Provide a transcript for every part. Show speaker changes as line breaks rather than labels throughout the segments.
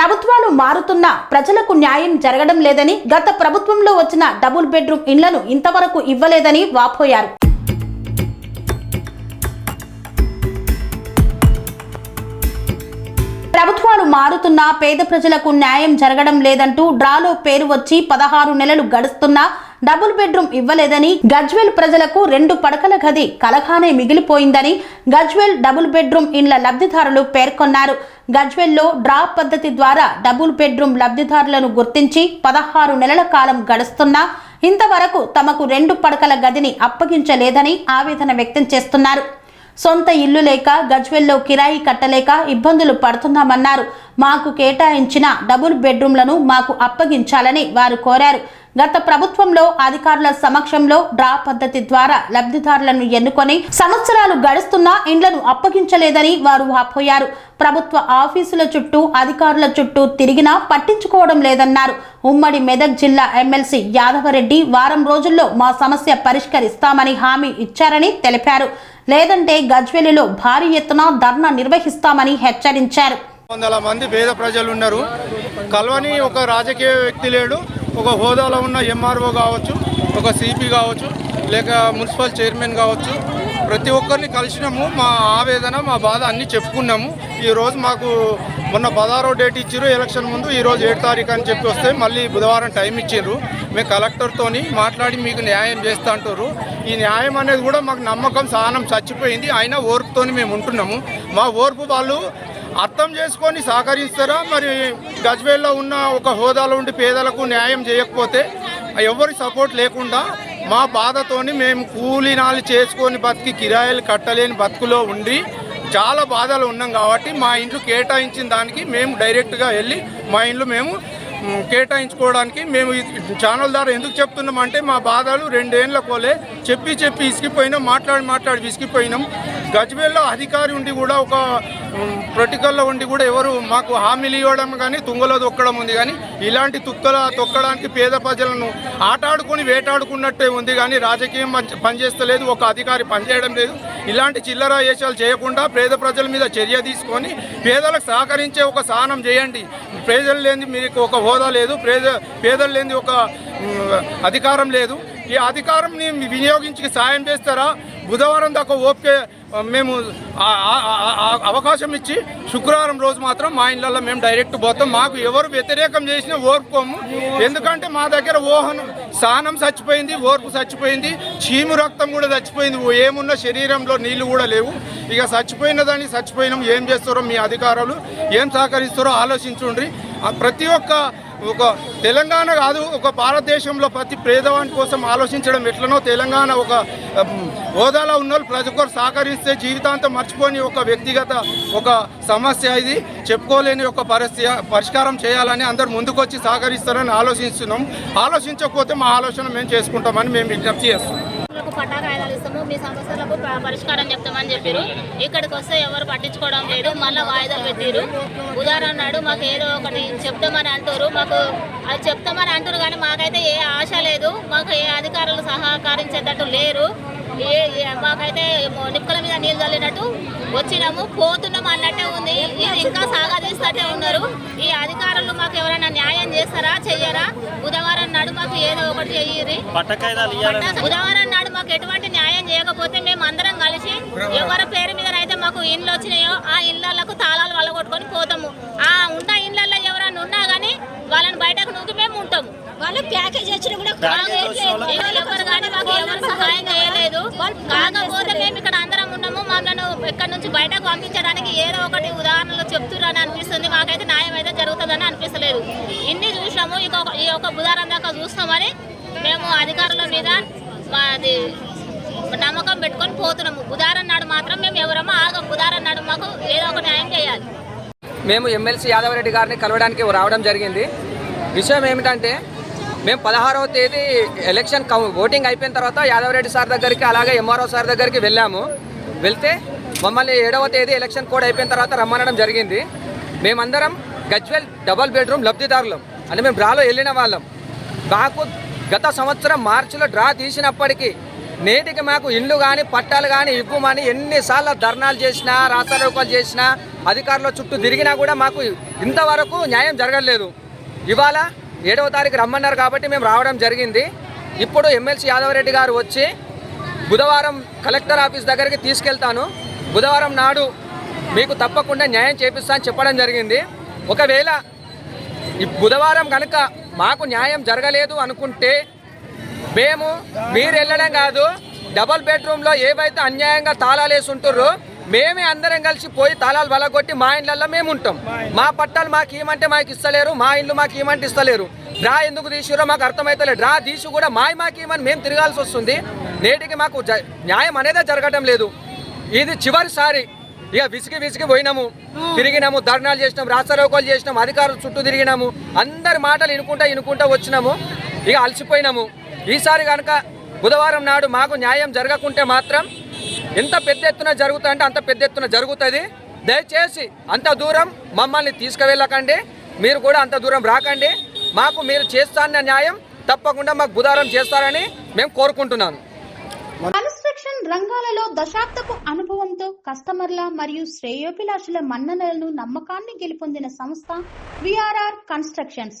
ప్రభుత్వాలు మారుతున్నా ప్రజలకు న్యాయం జరగడం లేదని గత ప్రభుత్వంలో వచ్చిన డబుల్ బెడ్రూమ్ ఇండ్లను ఇంతవరకు ఇవ్వలేదని వాపోయారు. ప్రభుత్వాలు మారుతున్నా పేద ప్రజలకు న్యాయం జరగడం లేదంటూ డ్రాలో పేరు వచ్చి పదహారు నెలలు గడుస్తున్నా డబుల్ బెడ్రూమ్ ఇవ్వలేదని గజ్వెల్ ప్రజలకు రెండు పడకల గది కలగానే మిగిలిపోయిందని గజ్వెల్ డబుల్ బెడ్రూమ్ ఇండ్ల లబ్ధిదారులు పేర్కొన్నారు. గజ్వెల్లో డ్రా పద్ధతి ద్వారా డబుల్ బెడ్రూమ్ లబ్ధిదారులను గుర్తించి పదహారు నెలల కాలం గడుస్తున్నా ఇంతవరకు తమకు రెండు పడకల గదిని అప్పగించలేదని ఆవేదన వ్యక్తం చేస్తున్నారు. సొంత ఇల్లు లేక గజ్వెల్లో కిరాయి కట్టలేక ఇబ్బందులు పడుతున్నామన్నారు. మాకు కేటాయించిన డబుల్ బెడ్రూమ్లను మాకు అప్పగించాలని వారు కోరారు. గత ప్రభుత్వంలో అధికారుల సమక్షంలో డ్రా పద్ధతి ద్వారా లబ్ధిదారులను ఎన్నుకొని సంవత్సరాలు గడుస్తున్నా ఇండ్లను అప్పగించలేదని వారు వాపోయారు. ప్రభుత్వ ఆఫీసుల చుట్టూ అధికారుల చుట్టూ తిరిగినా పట్టించుకోవడం లేదన్నారు. ఉమ్మడి మెదక్ జిల్లా ఎమ్మెల్సీ యాదవరెడ్డి వారం రోజుల్లో మా సమస్య పరిష్కరిస్తామని హామీ ఇచ్చారని తెలిపారు. లేదంటే గజ్వెలిలో భారీ ఎత్తున ధర్నా నిర్వహిస్తామని హెచ్చరించారు.
వందల మంది పేద ప్రజలు ఉన్నారు. కల్వని ఒక రాజకీయ వ్యక్తి లేడు. ఒక హోదాలో ఉన్న ఎంఆర్ఓ కావచ్చు ఒక సిపి కావచ్చు లేక మున్సిపల్ చైర్మన్ కావచ్చు. ప్రతి ఒక్కరిని కలిసినాము. మా ఆవేదన మా బాధ అన్నీ చెప్పుకున్నాము. ఈరోజు మాకు మొన్న పదహారో డేట్ ఇచ్చారు ఎలక్షన్ ముందు ఈరోజు ఏడు తారీఖు అని చెప్పి వస్తే మళ్ళీ బుధవారం టైం ఇచ్చారు మేము కలెక్టర్తోని మాట్లాడి మీకు న్యాయం చేస్తా అంటారు ఈ న్యాయం అనేది కూడా మాకు నమ్మకం సహనం చచ్చిపోయింది. అయినా ఓర్పుతోని మేము ఉంటున్నాము. మా ఓర్పు వాళ్ళు అర్థం చేసుకొని సహకరిస్తారా? మరి గజ్వేల్లో ఉన్న ఒక హోదాలో ఉండి పేదలకు న్యాయం చేయకపోతే ఎవరి సపోర్ట్ లేకుండా మా బాధతోని మేము కూలినాలు చేసుకొని బతికి కిరాయిలు కట్టలేని బతుకులో ఉండి చాలా బాధలు ఉన్నాం కాబట్టి మా ఇంట్లో కేటాయించిన దానికి మేము డైరెక్ట్గా వెళ్ళి మా ఇంట్లో మేము కేటాయించుకోవడానికి మేము ఛానల్ ద్వారా ఎందుకు చెప్తున్నామంటే మా బాధలు రెండేళ్ళ కోలే చెప్పి చెప్పి ఇసిగిపోయినాం మాట్లాడి మాట్లాడి విసిగిపోయినాం. గజ్వేల్లో అధికారి ఉండి కూడా ఒక ప్రొటికల్లో ఉండి కూడా ఎవరు మాకు హామీలు ఇవ్వడం కానీ తుంగలో తొక్కడం ఉంది కానీ ఇలాంటి తుక్కల తొక్కడానికి పేద ప్రజలను ఆటాడుకొని వేటాడుకున్నట్టే ఉంది కానీ రాజకీయం పనిచేస్తలేదు ఒక అధికారి పనిచేయడం లేదు. ఇలాంటి చిల్లర వేషాలు చేయకుండా పేద ప్రజల మీద చర్య తీసుకొని పేదలకు సహకరించే ఒక సహనం చేయండి. ప్రజలు లేని మీకు ఒక హోదా లేదు పేద పేదలు లేని ఒక అధికారం లేదు. ఈ అధికారంని వినియోగించి సాయం చేస్తారా? బుధవారం దాకా ఓపికే మేము అవకాశం ఇచ్చి శుక్రవారం రోజు మాత్రం మా ఇళ్ళల్లో మేము డైరెక్ట్ పోతాం. మాకు ఎవరు వ్యతిరేకం చేసినా ఓర్పుకోము. ఎందుకంటే మా దగ్గర ఓహనం స్నానం చచ్చిపోయింది ఓర్పు చచ్చిపోయింది చీము రక్తం కూడా చచ్చిపోయింది. ఏమున్న శరీరంలో నీళ్ళు కూడా లేవు. ఇక చచ్చిపోయిన దాన్ని చచ్చిపోయినాం. ఏం చేస్తారో మీ అధికారులు ఏం సహకరిస్తారో ఆలోచించుండ్రి. ప్రతి ఒక్క ఒక తెలంగాణ కాదు ఒక భారతదేశంలో ప్రతి పేదవాని కోసం ఆలోచించడం ఎట్లనో తెలంగాణ ఒక హోదాలో ఉన్న వాళ్ళు ప్రతి ఒక్కరు సహకరిస్తే జీవితాంతం మర్చిపోని ఒక వ్యక్తిగత ఒక సమస్య ఇది. చెప్పుకోలేని ఒక పరిస్థితి పరిష్కారం చేయాలని అందరు ముందుకొచ్చి సహకరిస్తారని ఆలోచిస్తున్నాం. ఆలోచించకపోతే మా ఆలోచన మేము చేసుకుంటామని మేము విజ్ఞప్తి చేస్తున్నాం.
మీకు పట్టా కాయిదాలు ఇస్తాము మీ సమస్యలకు పరిష్కారం చెప్తామని చెప్పారు ఇక్కడికి వస్తే ఎవరు పట్టించుకోవడం లేదు. మళ్ళీ వాయిదాలు పెట్టారు ఉదాహరణ నాడు మాకు ఏదో ఒకటి చెప్తామని అంటారు మాకు అది చెప్తామని అంటారు కానీ మాకైతే ఏ ఆశ లేదు. మాకు ఏ అధికారులు సహకరించేటట్టు లేరు. ఏ మాకైతే నిప్పుల మీద నీళ్ళు చల్లినట్టు వచ్చినాము. పోతున్నాము అన్నట్టే ఉంది. ఇది ఇంకా సాగదీస్తూనే ఉన్నారు. ఈ అధికారులు మాకు ఎవరైనా న్యాయం చేస్తారా చెయ్యరా? బుధవారం నాడు మాకు ఏదో ఒకటి చెయ్యి
పట్టకాయిదాలు ఇవ్వాలని
బుధవారం నాడు మాకు ఎటువంటి న్యాయం చేయకపోతే మేము అందరం కలిసి ఎవరి పేరు మీద అయితే మాకు ఇండ్లు వచ్చినాయో ఆ ఇళ్ళకు తాళాలు వలగొట్టుకొని పోతాము. ఆ ఉన్న ఇళ్ళల్లో ఎవరైనా ఉన్నా కానీ వాళ్ళని బయటకు నూకి మేము ఉంటాము.
వాళ్ళు ప్యాకేజ్ వచ్చిన కూడా
మాకు ఎవరు కానీ మాకు ఎవరు సహాయం చేయలేదు. కాకపోతే మేము ఇక్కడ అందరం ఉన్నాము. మమ్మల్ని ఇక్కడ నుంచి బయటకు పంపించడానికి ఏదో ఒకటి ఉదాహరణలు చెప్తున్నారని అనిపిస్తుంది. మాకైతే న్యాయం అయితే జరుగుతుందని అనిపిస్తలేదు. ఇన్ని చూసినాము. ఈ యొక్క బుధారం దాకా చూస్తామని మేము అధికారుల మీద మాది నమ్మకం పెట్టుకొని పోతున్నాము. బుధారం నాడు మాత్రం మేము ఎవరమో ఆగం. బుధారం నాడు మాకు ఏదో ఒక న్యాయం చేయాలి.
మేము ఎమ్మెల్సీ యాదవరెడ్డి గారిని కలవడానికి రావడం జరిగింది. విషయం ఏమిటంటే మేము పదహారవ తేదీ ఎలక్షన్ ఓటింగ్ అయిపోయిన తర్వాత యాదవరెడ్డి సార్ దగ్గరికి అలాగే ఎంఆర్ఓ సార్ దగ్గరికి వెళ్ళాము. వెళ్తే మమ్మల్ని ఏడవ తేదీ ఎలక్షన్ కోడ్ అయిపోయిన తర్వాత రమ్మనడం జరిగింది. మేమందరం గజ్వెల్ డబల్ బెడ్రూమ్ లబ్ధిదారులం. అంటే మేము డ్రాలో వెళ్ళిన వాళ్ళం. మాకు గత సంవత్సరం మార్చిలో డ్రా తీసినప్పటికీ నేటికి మాకు ఇండ్లు కానీ పట్టాలు కానీ ఇవ్వమని ఎన్నిసార్లు ధర్నాలు చేసినా రాస్తారోకాలు చేసినా అధికారుల చుట్టూ తిరిగినా కూడా మాకు ఇంతవరకు న్యాయం జరగలేదు. ఇవాళ ఏడవ తారీఖు రమ్మన్నారు కాబట్టి మేము రావడం జరిగింది. ఇప్పుడు ఎమ్మెల్సీ యాదవరెడ్డి గారు వచ్చి బుధవారం కలెక్టర్ ఆఫీస్ దగ్గరికి తీసుకెళ్తాను. బుధవారం నాడు మీకు తప్పకుండా న్యాయం చేపిస్తాను చెప్పడం జరిగింది. ఒకవేళ ఈ బుధవారం కనుక మాకు న్యాయం జరగలేదు అనుకుంటే మేము మీరు వెళ్ళడం కాదు డబల్ బెడ్రూమ్లో ఏవైతే అన్యాయంగా తాళాలు వేసి ఉంటుర్రో మేమే అందరం కలిసి పోయి తాళాలు బలగొట్టి మా ఇండ్లలో మేము ఉంటాం. మా పట్టాలు మాకు ఏమంటే మాకు ఇస్తలేరు మా ఇండ్లు మాకు ఏమంటే ఇస్తలేరు. డ్రా ఎందుకు తీసిరో మాకు అర్థమవుతలేదు డ్రా తీసి కూడా మాయ మాకు ఇవ్వమని మేము తిరగాల్సి వస్తుంది. నేటికి మాకు న్యాయం అనేదే జరగటం లేదు. ఇది చివరిసారి ఇక విసిగి విసిగి పోయినాము. తిరిగినాము ధర్నాలు చేసినాం రాస్తారోకోలు చేసినాం అధికారులు చుట్టూ తిరిగినాము. అందరి మాటలు ఇనుకుంటా ఇనుకుంటా వచ్చినాము. ఇక అలసిపోయినాము. ఈసారి కనుక బుధవారం నాడు మాకు న్యాయం జరగకుంటే మాత్రం ఎంత పెద్ద ఎత్తున జరుగుతుందంటే అంత పెద్ద ఎత్తున జరుగుతుంది. దయచేసి అంత దూరం మమ్మల్ని తీసుకువెళ్ళకండి. మీరు కూడా అంత దూరం రాకండి. మాకు మీరు చేస్తాన్న న్యాయం తప్పకుండా మాకు బుధవారం చేస్తారని మేము కోరుకుంటున్నాను.
కన్స్ట్రక్షన్ రంగాలలో దశాబ్దపు అనుభవంతో కస్టమర్ల మరియు శ్రేయోభిలాషుల మన్ననలను నమ్మకాన్ని గెలుపొందిన సంస్థ VRR constructions.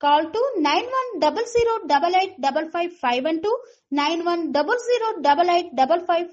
Call to 9100 double eight double five five and to five